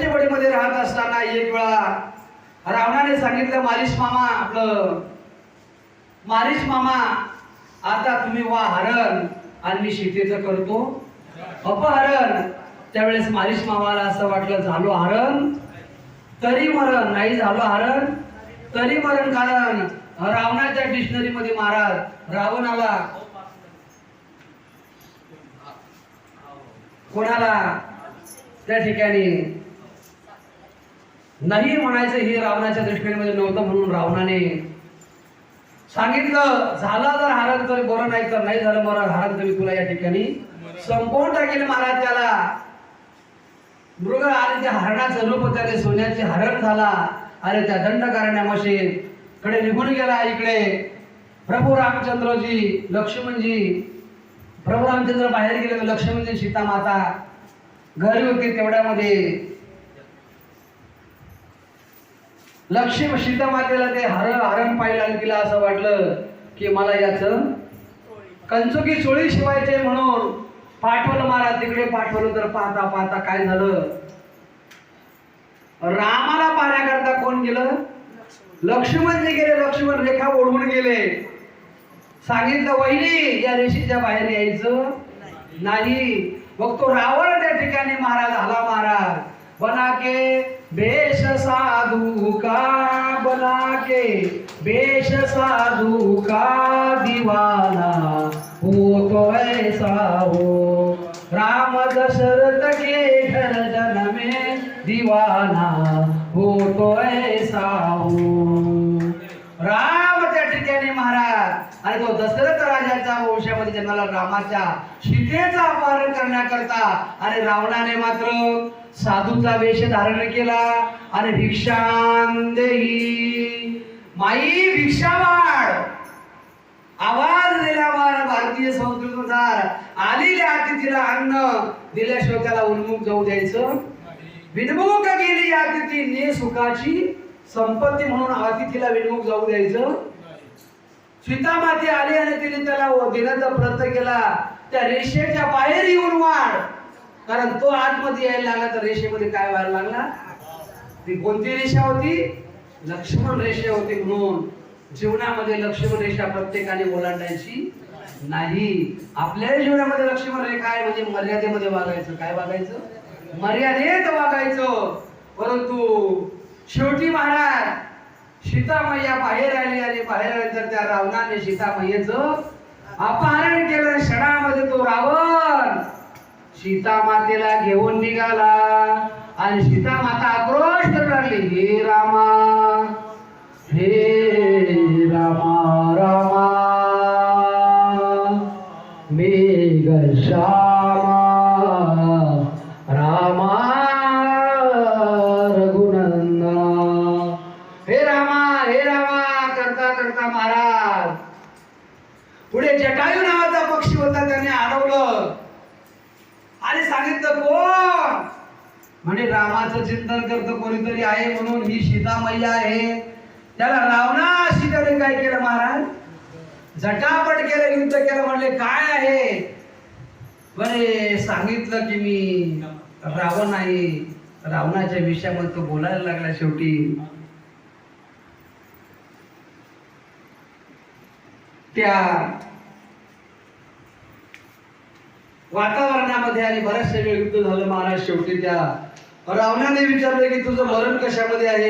व पंचवडीमध्ये राहत असताना एक वेळा रावणाने सांगितलं मालिश मामा आपलं मालिश मामा आता तुम्ही वा हरण आणि मी शेतीचं करतो. अपहरण त्यावेळेस मालिश मामाला असं वाटलं झालो हरण. तरी मरण. नाही झालो हरण. तरी मरण कारण रावणाच्या डिक्शनरी मध्ये महाराज रावणाला कोणाला? त्या ठिकाणी नाही म्हणायचं हे रावणाच्या दृष्टीमध्ये नव्हतं म्हणून रावणाने सांगितलं झालं जर हरण तर बरं नाही तर नाही झालं बरं हरण तर मी तुला या ठिकाणी संपवून टाकेल महाराज त्याला. मृग आणि त्या हरणाचं रूप त्याने सोन्याचे हरण झाला. आणि त्या दंडकारण्या कडे निघून गेला इकडे. प्रभू रामचंद्रजी लक्ष्मणजी प्रभू रामचंद्र बाहेर गेले लक्ष्मणजी सीता माता घरी होती तेवढ्यामध्ये. लक्ष्मी सीता मातेला ते हर हरण पाहिलं आणि तिला असं वाटलं की मला याचं कंचुकी चोळी शिवायचे म्हणून पाठवलं मला तिकडे पाठवलं तर पाहता पाहता काय झालं? रामाला पाहण्याकरता कोण गेलं? लक्ष्मणजी गेले लक्ष्मण रेखा ओढून गेले. सांगितलं वहिनी या रेषेच्या बाहेर यायचं नाही. मग तो रावण त्या ठिकाणी महाराज आला महाराज बना के साधू का बना के बेश साधू का दीवाना? हो तो ऐसा हो। राम दशरथ के घर जन में दीवाना। हो तो ऐसा हो। राम त्या ठिकाणी महाराज. आणि तो दशरथ राजाच्या वंशामध्ये जन्माला रामाच्या सीतेचा अपहरण करण्याकरता आणि रावणाने मात्र साधूचा वेश धारण केला. आणि भिक्षां देही माई भिक्षा वाढ आवाज दिल्यावर भारतीय संस्कृतीनुसार. आलेल्या अतिथीला अन्न दिल्याशिवाय त्याला उन्मुख जाऊ द्यायचं. विनमुख गेली अतिथी. ने सुखाची संपत्ती म्हणून अतिथीला विनमुख जाऊ द्यायचं. सीतामाती आली आणि तिने त्याला देण्याचा प्रयत्न केला. त्या रेषेच्या बाहेर येऊन वाढ. कारण तो आतमध्ये यायला लागला तर रेषेमध्ये काय व्हायला लागला? ती कोणती रेषा होती? लक्ष्मण रेषा होती म्हणून. जीवनामध्ये लक्ष्मण रेषा प्रत्येकाने ओलांडायची नाही. आपल्या जीवनामध्ये लक्ष्मण रेखा आहे म्हणजे मर्यादेमध्ये वागायचं. काय वागायचं? मर्यादेत वागायचं. परंतु शेवटी महाराज सीतामय्या बाहेर आली आणि बाहेर आल्यानंतर त्या रावणाने सीतामय्येचं अपहरण केलं. सीता मातेला घेऊन निघाला. आणि सीता माता आक्रोश करू लागली हे रामा हे रामा रामा मेघ श्यामा रामा रघुनंदना. हे रामा हे रामा करता करता महाराज पुढे जटायू ना पक्षी होता त्याने अडवलं आणि सांगितलं कोण म्हणजे रामाचं चिंतन करतो कोणीतरी आहे म्हणून ही सीता मैया आहे. त्याला रावणा सीताने काय केलं महाराज? झटापट केलं युद्ध केलं म्हणले काय आहे? बरे सांगितलं की मी रावण आहे. रावणाच्या विषयामध्ये तो बोलायला लागला शेवटी. त्या वातावरणामध्ये आणि बऱ्याचशा वेळ युद्ध झालं महाराज शेवटी त्या रावणाने विचारलं की तुझं मरण कशामध्ये आहे?